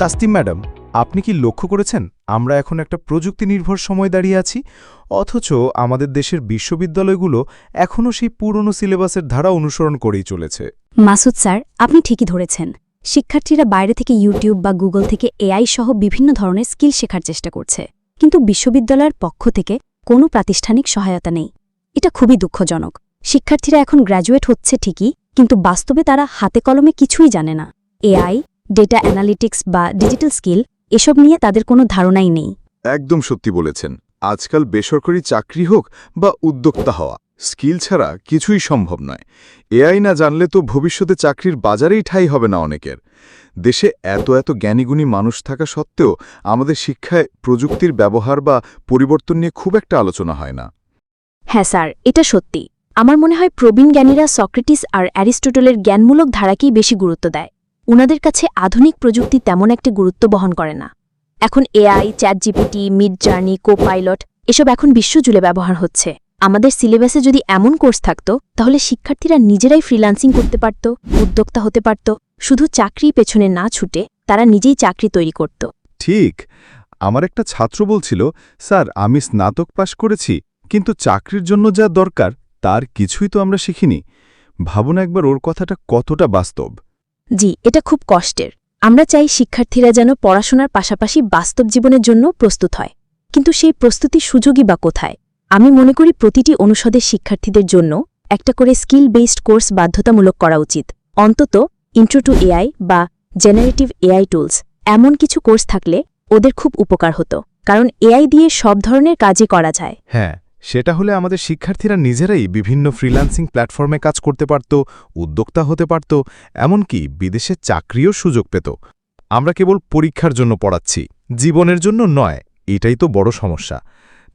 তাসতিম madam, আপনি কি লক্ষ্য করেছেন আমরা এখন একটা প্রযুক্তি নির্ভর সময় দাঁড়িয়ে আছি? অথচ আমাদের দেশের বিশ্ববিদ্যালয়গুলো এখনও সেই পুরনো সিলেবাসের ধারা অনুসরণ করেই চলেছে। মাসুদ স্যার, আপনি ঠিকই ধরেছেন। শিক্ষার্থীরা বাইরে থেকে ইউটিউব বা গুগল থেকে এআই সহ বিভিন্ন ধরনের স্কিল শেখার চেষ্টা করছে। কিন্তু বিশ্ববিদ্যালয়ের পক্ষ থেকে কোনো প্রাতিষ্ঠানিক সহায়তা নেই। এটা খুবই দুঃখজনক। শিক্ষার্থীরা এখন গ্র্যাজুয়েট হচ্ছে ঠিকই, কিন্তু বাস্তবে তারা হাতে কলমে কিছুই জানে না। এআই ডেটা অ্যানালিটিক্স বা ডিজিটাল স্কিল এসব নিয়ে তাদের কোনো ধারণাই নেই। একদম সত্যি বলেছেন। আজকাল বেসরকারি চাকরি হোক বা উদ্যোক্তা হওয়া স্কিল ছাড়া কিছুই সম্ভব নয়। এআই না জানলে তো ভবিষ্যতে চাকরির বাজারেই ঠাই হবে না অনেকের। দেশে এত এত জ্ঞানীগুণী মানুষ থাকা সত্ত্বেও আমাদের শিক্ষায় প্রযুক্তির ব্যবহার বা পরিবর্তন নিয়ে খুব একটা আলোচনা হয় না। হ্যাঁ স্যার এটা সত্যি। আমার মনে হয় প্রবীণ জ্ঞানীরা সক্রেটিস আর অ্যারিস্টোটলের জ্ঞানমূলক ধারাকেই বেশি গুরুত্ব দেয়। উনাদের কাছে আধুনিক প্রযুক্তি তেমন একটা গুরুত্ব বহন করে না। এখন AI ChatGPT Midjourney Copilot এসব এখন বিশ্বজুড়ে ব্যবহার হচ্ছে। আমাদের সিলেবাসে যদি এমন কোর্স থাকত, তাহলে শিক্ষার্থীরা নিজেরাই ফ্রিল্যান্সিং করতে পারত, উদ্যোক্তা হতে পারত, শুধু চাকরি পেছনে না ছুটে তারা নিজেই চাকরি তৈরি করত। ঠিক। আমার একটা ছাত্র বলছিল, স্যার, আমি স্নাতক পাশ করেছি, কিন্তু চাকরির জন্য যা দরকার, তার কিছুই তো আমরা শিখিনি। ভাবুন একবার ওর কথাটা কতটা বাস্তব। জি, এটা খুব কষ্টের। আমরা চাই শিক্ষার্থীরা যেন পড়াশোনার পাশাপাশি বাস্তব জীবনের জন্য প্রস্তুত হয়। কিন্তু সেই প্রস্তুতি সুযোগই বা কোথায়? আমি মনে করি প্রতিটি অনুষদের শিক্ষার্থীদের জন্য একটা করে স্কিল বেসড কোর্স বাধ্যতামূলক করা উচিত। অন্তত ইন্ট্রো টু এআই বা জেনারেটিভ এআই টুলস এমন কিছু কোর্স থাকলে ওদের খুব উপকার হতো। কারণ এআই দিয়ে সব ধরনের কাজই করা যায়। হ্যাঁ সেটা হলে আমাদের শিক্ষার্থীরা নিজেরাই বিভিন্ন ফ্রিল্যান্সিং প্ল্যাটফর্মে কাজ করতে পারত, উদ্যোক্তা হতে পারত, এমনকি বিদেশে চাকরিও সুযোগ পেত। আমরা কেবল পরীক্ষার জন্য পড়াচ্ছি, জীবনের জন্য নয়, এটাই তো বড় সমস্যা।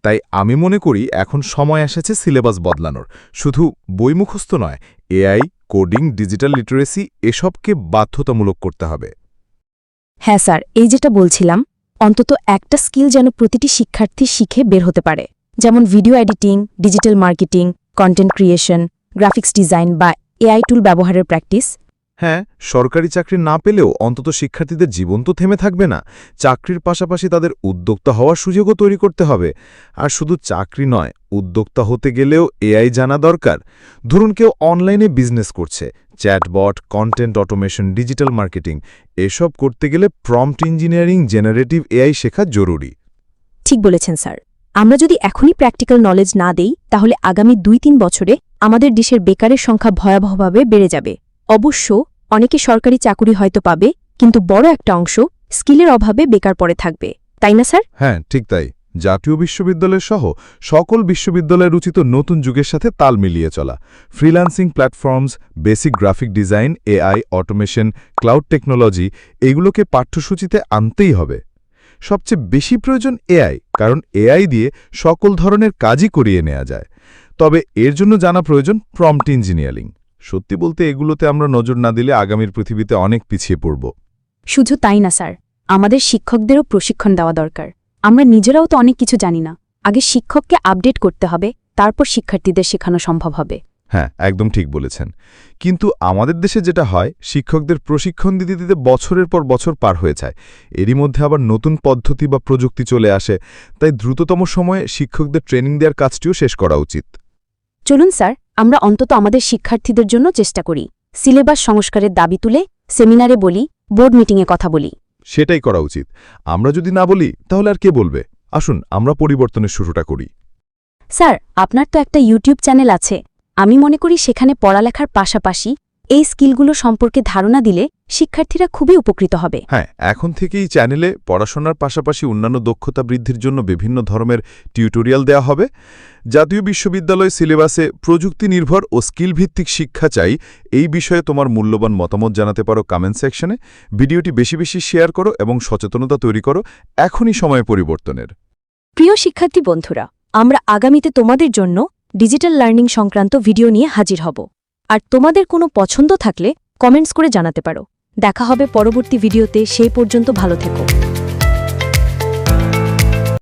তাই আমি মনে করি এখন সময় এসেছে সিলেবাস বদলানোর। শুধু বইমুখস্থ নয়, এআই, কোডিং, ডিজিটাল লিটারেসি এসবকে বাধ্যতামূলক করতে হবে। হ্যাঁ স্যার, এই যেটা বলছিলাম, অন্তত একটা স্কিল যেন প্রতিটি শিক্ষার্থী শিখে বের হতে পারে। যেমন video editing digital marketing content creation graphics design বা এআই টুল ব্যবহারের প্র্যাকটিস। হ্যাঁ সরকারি চাকরি না পেলেও অন্তত শিক্ষার্থীদের জীবন তো থেমে থাকবে না। চাকরির পাশাপাশি তাদের উদ্যোক্তা হওয়ার সুযোগও তৈরি করতে হবে। আর শুধু চাকরি নয় উদ্যোক্তা হতে গেলেও এআই জানা দরকার। ধরুন কেউ অনলাইনে বিজনেস করছে chatbot content automation digital marketing. এসব করতে গেলে প্রম্পট ইঞ্জিনিয়ারিং জেনারেটিভ এআই শেখা জরুরি। ঠিক বলেছেন স্যার। আমরা যদি এখনই প্র্যাকটিক্যাল নলেজ না দেই, তাহলে আগামী দুই তিন বছরে আমাদের দেশের বেকারের সংখ্যা ভয়াবহভাবে বেড়ে যাবে। অবশ্য, অনেকে সরকারি চাকুরি হয়তো পাবে, কিন্তু বড় একটা অংশ স্কিলের অভাবে বেকার পড়ে থাকবে। তাই না, স্যার? হ্যাঁ ঠিক তাই। জাতীয় বিশ্ববিদ্যালয় সহ সকল বিশ্ববিদ্যালয়ের উচিত নতুন যুগের সাথে তাল মিলিয়ে চলা। Freelancing platforms, basic graphic design, AI, automation, cloud technology, এগুলোকে পাঠ্যসূচিতে আনতেই হবে। সবচেয়ে বেশি প্রয়োজন এআই, কারণ এআই দিয়ে সকল ধরনের কাজই করিয়ে নেওয়া যায়। তবে এর জন্য জানা প্রয়োজন প্রম্পট ইঞ্জিনিয়ারিং সত্যি বলতে এগুলোতে আমরা নজর না দিলে আগামীর পৃথিবীতে অনেক পিছিয়ে পড়ব। শুধু তাই না, স্যার। আমাদের শিক্ষকদেরও প্রশিক্ষণ দেওয়া দরকার। আমরা নিজেরাও তো অনেক কিছু জানি না। আগে শিক্ষককে আপডেট করতে হবে, তারপর শিক্ষার্থীদের শেখানো সম্ভব হবে। হ্যাঁ একদম ঠিক বলেছেন। কিন্তু আমাদের দেশে যেটা হয় শিক্ষকদের প্রশিক্ষণ দিতে দিতে বছরের পর বছর পার হয়ে যায়। এরই মধ্যে আবার নতুন পদ্ধতি বা প্রযুক্তি চলে আসে। তাই দ্রুততম সময়ে শিক্ষকদের ট্রেনিং দেওয়ার কাজটিও শেষ করা উচিত। চলুন স্যার আমরা অন্তত আমাদের শিক্ষার্থীদের জন্য চেষ্টা করি। সিলেবাস সংস্কারের দাবি তুলে সেমিনারে বলি বোর্ড মিটিংয়ে কথা বলি। সেটাই করা উচিত। আমরা যদি না বলি তাহলে আর কে বলবে? আসুন আমরা পরিবর্তনের শুরুটা করি। স্যার আপনার তো একটা ইউটিউব চ্যানেল আছে। আমি মনে করি সেখানে পড়ালেখার পাশাপাশি এই স্কিলগুলো সম্পর্কে ধারণা দিলে শিক্ষার্থীরা খুবই উপকৃত হবে। হ্যাঁ এখন থেকেই চ্যানেলে পড়াশোনার পাশাপাশি অন্যান্য দক্ষতা বৃদ্ধির জন্য বিভিন্ন ধরনের টিউটোরিয়াল দেওয়া হবে। জাতীয় বিশ্ববিদ্যালয় সিলেবাসে প্রযুক্তি নির্ভর ও স্কিল ভিত্তিক শিক্ষা চাই। এই বিষয়ে তোমার মূল্যবান মতামত জানাতে পারো কমেন্ট সেকশনে। ভিডিওটি বেশি বেশি শেয়ার করো এবং সচেতনতা তৈরি করো। এখনই সময় পরিবর্তনের। প্রিয় শিক্ষার্থী বন্ধুরা আমরা আগামীতে তোমাদের জন্য ডিজিটাল লার্নিং সংক্রান্ত ভিডিও নিয়ে হাজির হব। আর তোমাদের কোনো পছন্দ থাকলে কমেন্টস করে জানাতে পারো। দেখা হবে পরবর্তী ভিডিওতে, সেই পর্যন্ত ভালো থেকো।